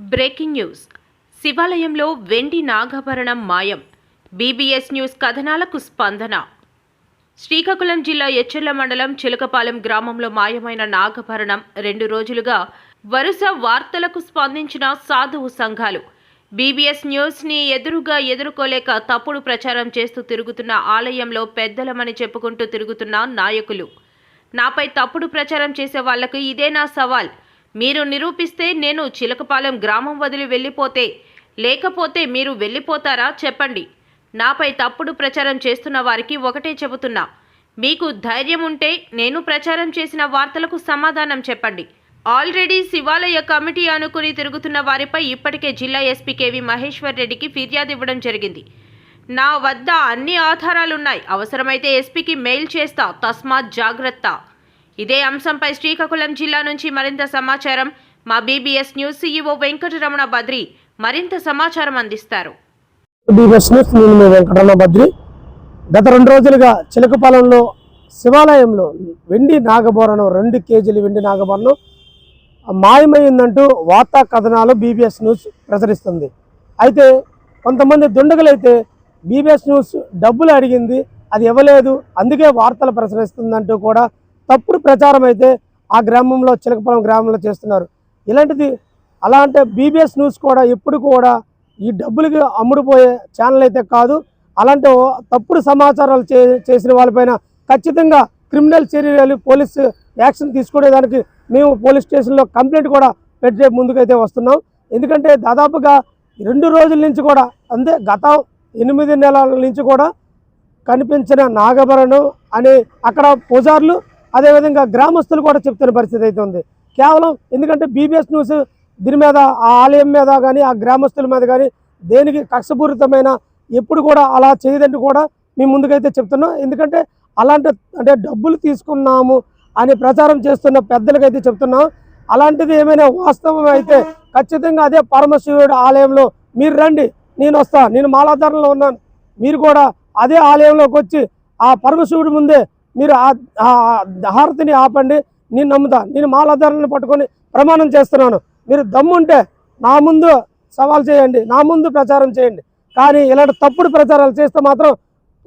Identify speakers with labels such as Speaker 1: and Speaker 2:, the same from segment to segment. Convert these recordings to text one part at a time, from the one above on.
Speaker 1: Breaking news. శివాలయంలో వెండి నాగాభరణం మాయం. బీబీఎస్ న్యూస్ కథనాలకు స్పందన. శ్రీకాకుళం జిల్లా ఎచ్చెర్ల మండలం చిలకపాలెం గ్రామంలో మాయమైన నాగభరణం రెండు రోజులుగా వరుస వార్తలకు స్పందించిన సాధువు సంఘాలు. బీబీఎస్ న్యూస్ని ఎదురుగా ఎదుర్కోలేక తప్పుడు ప్రచారం చేస్తూ తిరుగుతున్న ఆలయంలో పెద్దలమని చెప్పుకుంటూ తిరుగుతున్న నాయకులు. నాపై తప్పుడు ప్రచారం చేసే వాళ్ళకు ఇదే నా సవాల్. మీరు నిరూపిస్తే నేను చిలకపాలెం గ్రామం వదిలి వెళ్ళిపోతే లేకపోతే మీరు వెళ్ళిపోతారా చెప్పండి. నాపై తప్పుడు ప్రచారం చేస్తున్న వారికి ఒకటే చెబుతున్నా. మీకు ధైర్యం ఉంటే నేను ప్రచారం చేసిన వార్తలకు సమాధానం చెప్పండి. ఆల్రెడీ శివాలయ కమిటీ అనుకుని తిరుగుతున్న వారిపై ఇప్పటికే జిల్లా ఎస్పీ కేవి మహేశ్వర్ రెడ్డికి ఫిర్యాదు ఇవ్వడం జరిగింది. నా వద్ద అన్ని ఆధారాలున్నాయి. అవసరమైతే ఎస్పీకి మెయిల్ చేస్తా. తస్మాత్ జాగ్రత్త. ఇదే అంశంపై శ్రీకాకుళం జిల్లా నుంచి మరింత సమాచారం. మా BBS news CEO Venkataramana Badri మరింత సమాచారం అందిస్తారు.
Speaker 2: బీబీఎస్ న్యూస్ నేను వెంకటరమణ బద్రి. గత రెండు రోజులుగా చిలకపాలెంలో శివాలయంలో వెండి నాగభరణం రెండు కేజీలు వెండి నాగభరణం మాయమైందంటూ వార్తా కథనాలు బీబీఎస్ న్యూస్ ప్రచురిస్తుంది. అయితే కొంతమంది దుండగులైతే బీబీఎస్ న్యూస్ డబ్బులు అడిగింది అది ఇవ్వలేదు అందుకే వార్తలు ప్రచురిస్తుందంటూ కూడా తప్పుడు ప్రచారం అయితే ఆ గ్రామంలో చిలకపాలెం గ్రామంలో చేస్తున్నారు. ఇలాంటిది అలా అంటే బీబీఎస్ న్యూస్ కూడా ఎప్పుడు కూడా ఈ డబ్బులకి అమ్ముడుపోయే ఛానల్ అయితే కాదు. అలాంటి తప్పుడు సమాచారాలు చే చేసిన వాళ్ళపైన ఖచ్చితంగా క్రిమినల్ చర్యలు పోలీసు యాక్షన్ తీసుకునేదానికి మేము పోలీస్ స్టేషన్లో కంప్లైంట్ కూడా పెట్టే ముందుకైతే వస్తున్నాం. ఎందుకంటే దాదాపుగా రెండు రోజుల నుంచి కూడా అంతే గత ఎనిమిది నెలల నుంచి కూడా కనిపించిన నాగభరణం అని అక్కడ పూజారులు అదేవిధంగా గ్రామస్తులు కూడా చెప్తున్న పరిస్థితి అయితే ఉంది. కేవలం ఎందుకంటే బీబీఎస్ న్యూస్ దీని మీద ఆ ఆలయం మీద కానీ ఆ గ్రామస్తుల మీద కానీ దేనికి కక్షపూరితమైన ఎప్పుడు కూడా అలా చేయదంటూ కూడా మేము ముందుకైతే చెప్తున్నాం. ఎందుకంటే అలాంటి అంటే డబ్బులు తీసుకున్నాము అని ప్రచారం చేస్తున్న పెద్దలకైతే చెప్తున్నాం. అలాంటిది ఏమైనా వాస్తవం అయితే ఖచ్చితంగా అదే పరమశివుడు ఆలయంలో మీరు రండి నేను వస్తా నేను మాలాధారంలో ఉన్నాను. మీరు కూడా అదే ఆలయంలోకి వచ్చి ఆ పరమశివుడి ముందే మీరు ఆ- హారతిని ఆపండి. నేను నమ్ముతా. నేను మాలాధారాలను పట్టుకొని ప్రమాణం చేస్తున్నాను. మీరు దమ్ముంటే నా ముందు సవాల్ చేయండి. నా ముందు ప్రచారం చేయండి. కానీ ఇలాంటి తప్పుడు ప్రచారాలు చేస్తే మాత్రం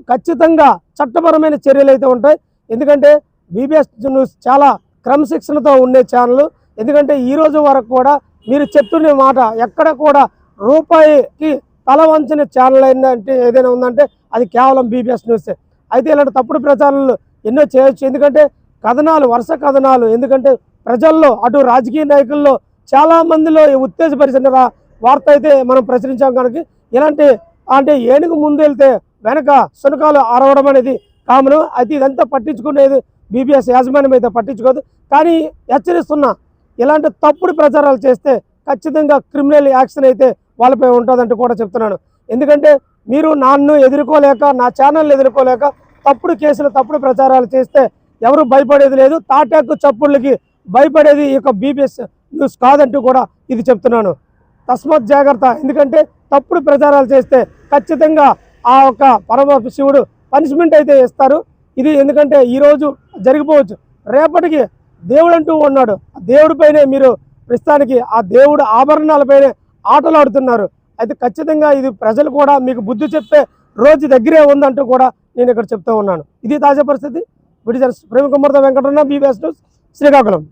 Speaker 2: ఖచ్చితంగా చట్టపరమైన చర్యలు అయితే ఉంటాయి. ఎందుకంటే బీబీఎస్ న్యూస్ చాలా క్రమశిక్షణతో ఉండే ఛానల్. ఎందుకంటే ఈ రోజు వరకు కూడా మీరు చెప్తున్న మాట ఎక్కడ కూడా రూపాయికి తల వంచిన ఛానల్ ఏంటంటే ఏదైనా ఉందంటే అది కేవలం బీబీఎస్ న్యూసే. అయితే ఇలాంటి తప్పుడు ప్రచారాలు ఎన్నో చేయొచ్చు. ఎందుకంటే కథనాలు వరుస కథనాలు ఎందుకంటే ప్రజల్లో అటు రాజకీయ నాయకుల్లో చాలా మందిలో ఉత్తేజపరిచిన వార్త అయితే మనం ప్రచురించాం కనుక ఇలాంటి అంటే ఏనుగు ముందు వెళ్తే వెనక శునకాలు అరవడం అనేది కామను. అయితే ఇదంతా పట్టించుకునేది బీబీఎస్ యాజమాన్యం అయితే పట్టించుకోదు. కానీ హెచ్చరిస్తున్నా ఇలాంటి తప్పుడు ప్రచారాలు చేస్తే ఖచ్చితంగా క్రిమినల్ యాక్షన్ అయితే వాళ్ళపై ఉంటుందంటూ కూడా చెప్తున్నాను. ఎందుకంటే మీరు నన్ను ఎదుర్కోలేక నా ఛానల్ ఎదుర్కోలేక తప్పుడు కేసులు తప్పుడు ప్రచారాలు చేస్తే ఎవరు భయపడేది లేదు. తాటాకు చప్పుళ్ళకి భయపడేది ఈ యొక్క బీబీఎస్ న్యూస్ కాదంటూ కూడా ఇది చెప్తున్నాను. తస్మాత్ జాగ్రత్త. ఎందుకంటే తప్పుడు ప్రచారాలు చేస్తే ఖచ్చితంగా ఆ యొక్క పరమ శివుడు పనిష్మెంట్ అయితే ఇస్తారు. ఇది ఎందుకంటే ఈరోజు జరిగిపోవచ్చు. రేపటికి దేవుడు అంటూ ఉన్నాడు. ఆ దేవుడిపైనే మీరు ప్రస్తుతానికి ఆ దేవుడు ఆభరణాలపైనే ఆటలాడుతున్నారు. అయితే ఖచ్చితంగా ఇది ప్రజలు కూడా మీకు బుద్ధి చెప్తే రోజు దగ్గరే ఉందంటూ కూడా నేను ఇక్కడ చెప్తూ ఉన్నాను. ఇది తాజా పరిస్థితి. విడిజర్ ప్రేమ కుమార్తో వెంకటరమణ బీబీఎస్ న్యూస్ శ్రీకాకుళం.